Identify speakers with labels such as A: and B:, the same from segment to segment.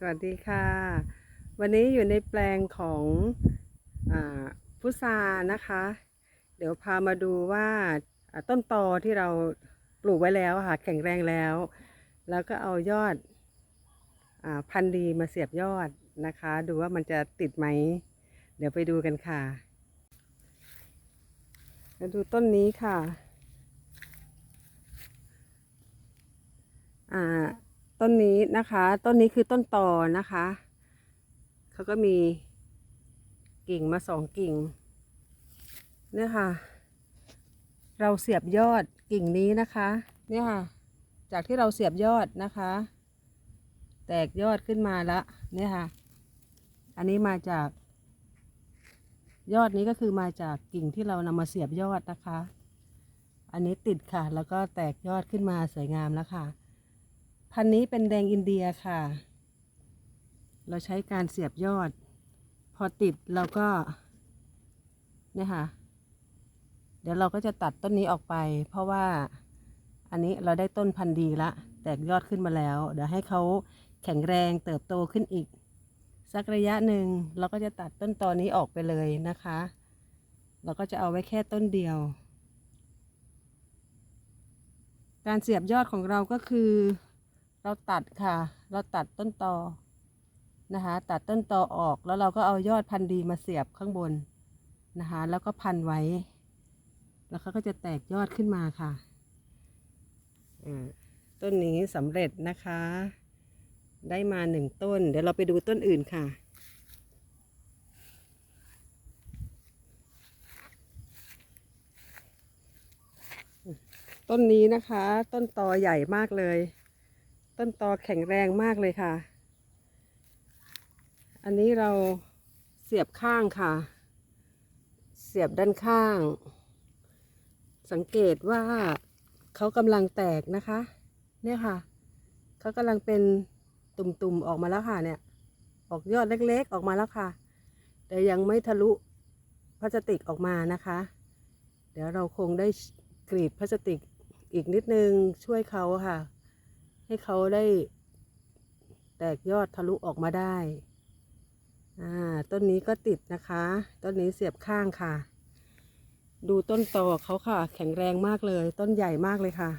A: สวัสดีค่ะ วันนี้อยู่ในแปลงของอพุทรานะคะ เดี๋ยวพามาดูว่าต้นตอที่เราปลูกไว้แล้วค่ะแข็งแรงแล้ว แล้วก็เอายอดอพันธุ์ดีมาเสียบยอดนะคะ ดูว่ามันจะติดไหม เดี๋ยวไปดูกันค่ะมาดูต้นนี้ค่ะ อ่า ต้นนี้นะคะ ต้นนี้คือต้นตอนะคะ เขาก็มีกิ่งมาสองกิ่ง เนี่ยค่ะ เราเสียบยอดกิ่งนี้นะคะ เนี่ยค่ะ จากที่เราเสียบยอดนะคะ แตกยอดขึ้นมาละเนี่ยค่ะ อันนี้มาจาก ยอดนี้ก็คือมาจากกิ่งที่เรานำมาเสียบยอดนะคะ อันนี้ติดค่ะ แล้วก็แตกยอดขึ้นมาสวยงามแล้วค่ะ พันนี้เป็นแดงอินเดียค่ะ เราใช้การเสียบยอด พอติดเราก็เนี่ยค่ะ เดี๋ยวเราก็จะตัดต้นนี้ออกไป เพราะว่าอันนี้เราได้ต้นพันธุ์ดีละ แตกยอดขึ้นมาแล้ว เดี๋ยวให้เขาแข็งแรงเติบโตขึ้นอีก สักระยะหนึ่งเราก็จะตัดต้นตอนนี้ออกไปเลยนะคะ เราก็จะเอาไว้แค่ต้นเดียว การเสียบยอดของเราก็คือ เราตัดค่ะ เราตัดต้นตอนะคะ ตัดต้นตอออกแล้วเราก็เอายอดพันธุ์ดีมาเสียบข้างบนนะคะ แล้วก็พันไว้ แล้วเขาก็จะแตกยอดขึ้นมาค่ะอ่าต้นนี้สำเร็จนะคะ ได้มาหนึ่งต้น เดี๋ยวเราไปดูต้นอื่นค่ะต้นนี้นะคะ ต้นตอใหญ่มากเลย ต้นตอแข็งแรงมากเลยค่ะ อันนี้เราเสียบข้างค่ะ เสียบด้านข้าง สังเกตว่าเขากำลังแตกนะคะ เนี่ยค่ะ เขากำลังเป็นตุ่มๆออกมาแล้วค่ะเนี่ย ออกยอดเล็กๆ ออกมาแล้วค่ะ แต่ยังไม่ทะลุพลาสติกออกมานะคะ เดี๋ยวเราคงได้กรีดพลาสติกอีกนิดนึงช่วยเขาค่ะ ให้เขาได้ แตกยอดทะลุออกมาได้อ่าต้นนี้ก็ติดนะคะ ต้นนี้เสียบข้างค่ะ ดูต้นตอเขาค่ะ แข็งแรงมากเลย ต้นใหญ่มากเลยค่ะ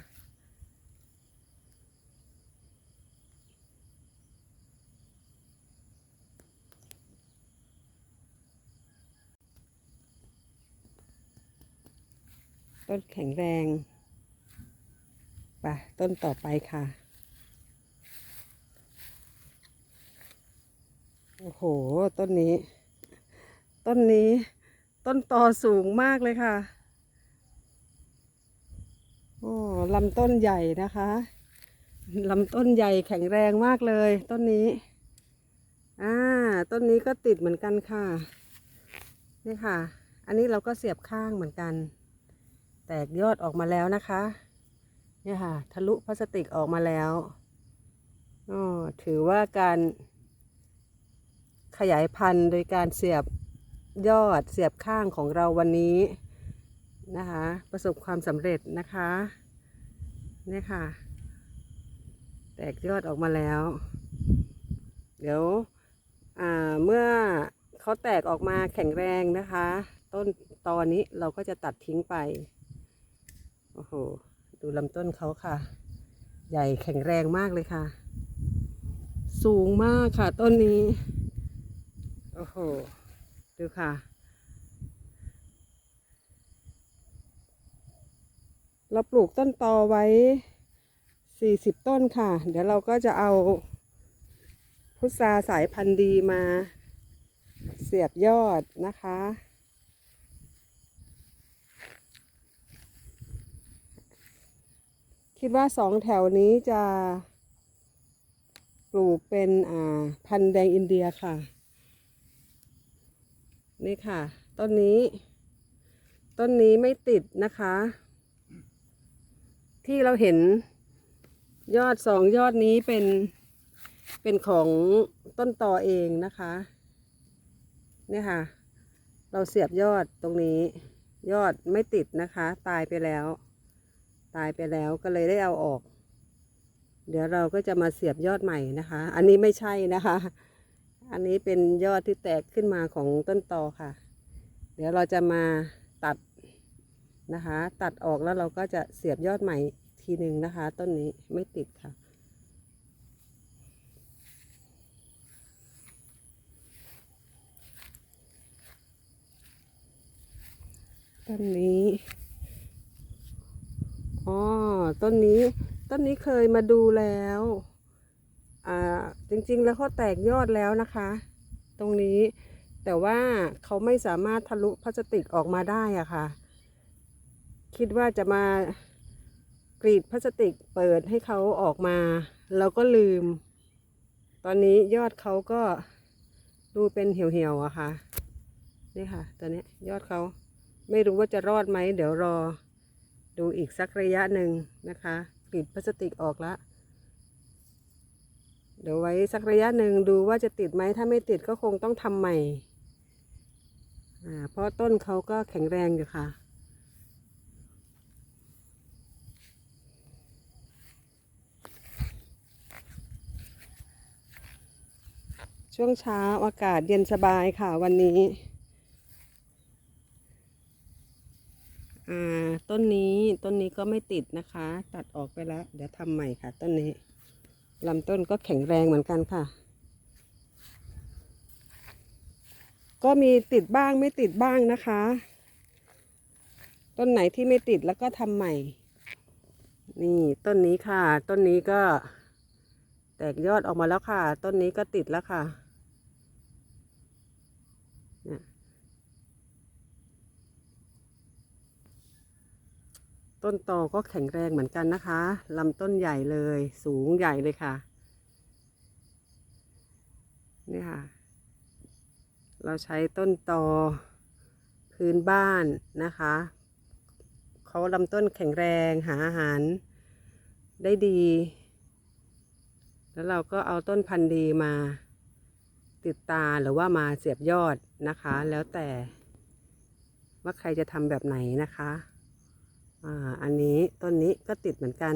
A: ต้นแข็งแรง ไป ต้นต่อไปค่ะ โอ้โห ต้นนี้ ต้นนี้ ต้นตอสูงมากเลยค่ะ โอ้ลำต้นใหญ่นะคะลำต้นใหญ่แข็งแรงมากเลย ต้นนี้ อ่า ต้นนี้ก็ติดเหมือนกันค่ะ นี่ค่ะ อันนี้เราก็เสียบข้างเหมือนกัน แตกยอดออกมาแล้วนะคะ เนี่ยค่ะ ทะลุพลาสติกออกมาแล้ว อ๋อ ถือว่าการ ขยายพันธุ์โดยการเสียบยอดเสียบข้างของเราวันนี้นะคะ ประสบความสำเร็จนะคะเนี่ยค่ะ แตกยอดออกมาแล้ว เดี๋ยวอ่าเมื่อเขาแตกออกมาแข็งแรงนะคะ ต้นตอนนี้เราก็จะตัดทิ้งไป โอ้โห ดูลำต้นเขาค่ะ ใหญ่แข็งแรงมากเลยค่ะ สูงมากค่ะต้นนี้ โอ้โห ดูค่ะ เราปลูกต้นตอไว้สี่สิบต้นค่ะ เดี๋ยวเราก็จะเอา พุทราสายพันธุ์ดีมา เสียบยอดนะคะ คิดว่าสองแถวนี้จะปลูกเป็นอ่าพันธุ์แดงอินเดียค่ะ นี่ค่ะต้นนี้ ต้นนี้ไม่ติดนะคะ ที่เราเห็นยอดสองยอดนี้เป็นเป็นของต้นตอเองนะคะ เนี่ยค่ะ เราเสียบยอดตรงนี้ ยอดไม่ติดนะคะ ตายไปแล้ว ตายไปแล้วก็เลยได้เอาออก เดี๋ยวเราก็จะมาเสียบยอดใหม่นะคะ อันนี้ไม่ใช่นะคะ อันนี้เป็นยอดที่แตกขึ้นมาของต้นตอค่ะ เดี๋ยวเราจะมาตัดนะคะ ตัดออกแล้วเราก็จะเสียบยอดใหม่ทีหนึ่งนะคะ ต้นนี้ไม่ติดค่ะ ต้นนี้อ๋อต้นนี้ต้นนี้เคยมาดูแล้ว จริงๆแล้วเขาแตกยอดแล้วนะคะ ตรงนี้แต่ว่าเขาไม่สามารถทะลุพลาสติกออกมาได้อะค่ะ คิดว่าจะมากรีดพลาสติกเปิดให้เขาออกมา แล้วก็ลืม ตอนนี้ยอดเขาก็ดูเป็นเหี่ยวๆอะค่ะนี่ค่ะตัวนี้ยยอดเขาไม่รู้ว่าจะรอดไหม เดี๋ยวรอ ดูอีกสักระยะหนึ่งนะคะกรีดพลาสติกออกแล้ว เดี๋ยวไว้สักระยะหนึ่งดูว่าจะติดไหมถ้าไม่ติดก็คงต้องทำใหม่เพราะต้นเขาก็แข็งแรงอยู่ค่ะ ช่วงเช้าอากาศเย็นสบายค่ะวันนี้อ่าต้นนี้ต้นนี้ก็ไม่ติดนะคะ ตัดออกไปแล้ว เดี๋ยวทำใหม่ค่ะต้นนี้ ลำต้นก็แข็งแรงเหมือนกันค่ะ ก็มีติดบ้างไม่ติดบ้างนะคะ ต้นไหนที่ไม่ติดแล้วก็ทำใหม่ นี่ต้นนี้ค่ะ ต้นนี้ก็แตกยอดออกมาแล้วค่ะ ต้นนี้ก็ติดแล้วค่ะเนี่ย ต้นตอก็แข็งแรงเหมือนกันนะคะลำต้นใหญ่เลย สูงใหญ่เลยค่ะ นี่ค่ะ เราใช้ต้นตอพื้นบ้านนะคะเขาลำต้นแข็งแรงหาอาหาร ได้ดี แล้วเราก็เอาต้นพันธุ์ดีมาติดตาหรือว่ามาเสียบยอดนะคะ แล้วแต่ว่าใครจะทำแบบไหนนะคะ อ่า อันนี้ต้นนี้ก็ติดเหมือนกัน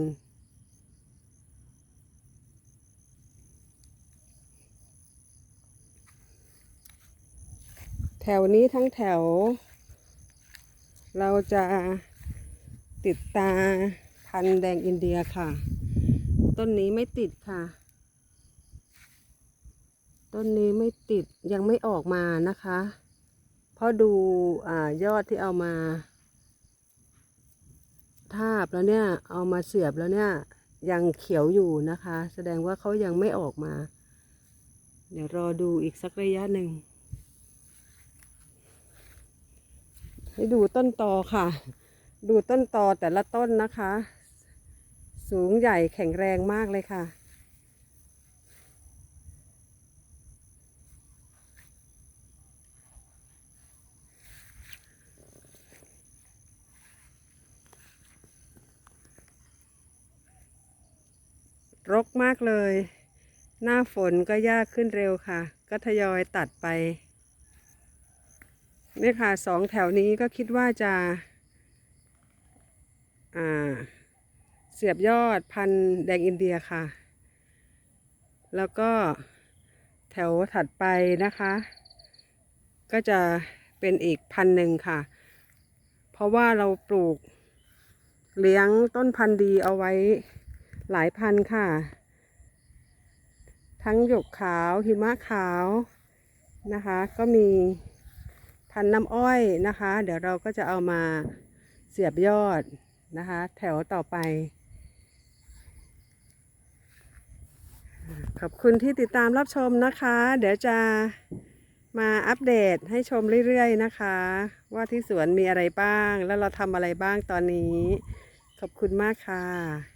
A: แถวนี้ทั้งแถว เราจะติดตาพันแดงอินเดียค่ะ ต้นนี้ไม่ติดค่ะ ต้นนี้ไม่ติดยังไม่ออกมานะคะ เพราะดูอยอดที่เอามา ทาบแล้วเนี่ยเอามาเสียบแล้วเนี่ยยังเขียวอยู่นะคะ แสดงว่าเขายังไม่ออกมา เดี๋ยวรอดูอีกสักระยะหนึ่ง ให้ดูต้นตอค่ะ ดูต้นตอแต่ละต้นนะคะ สูงใหญ่แข็งแรงมากเลยค่ะ รกมากเลย หน้าฝนก็ยากขึ้นเร็วค่ะ ก็ทยอยตัดไปนี่ค่ะสองแถวนี้ก็คิดว่าจะอ่าเสียบยอดพันธุ์แดงอินเดียค่ะ แล้วก็แถวถัดไปนะคะ ก็จะเป็นอีกพันหนึ่งค่ะ เพราะว่าเราปลูกเลี้ยงต้นพันธุ์ดีเอาไว้ หลายพันค่ะ ทั้งหยกขาวหิมะขาวนะคะ ก็มีพันน้ำอ้อยนะคะ เดี๋ยวเราก็จะเอามาเสียบยอดนะคะ แถวต่อไป ขอบคุณที่ติดตามรับชมนะคะ เดี๋ยวจะมาอัปเดตให้ชมเรื่อยๆนะคะ ว่าที่สวนมีอะไรบ้าง แล้วเราทำอะไรบ้างตอนนี้ ขอบคุณมากค่ะ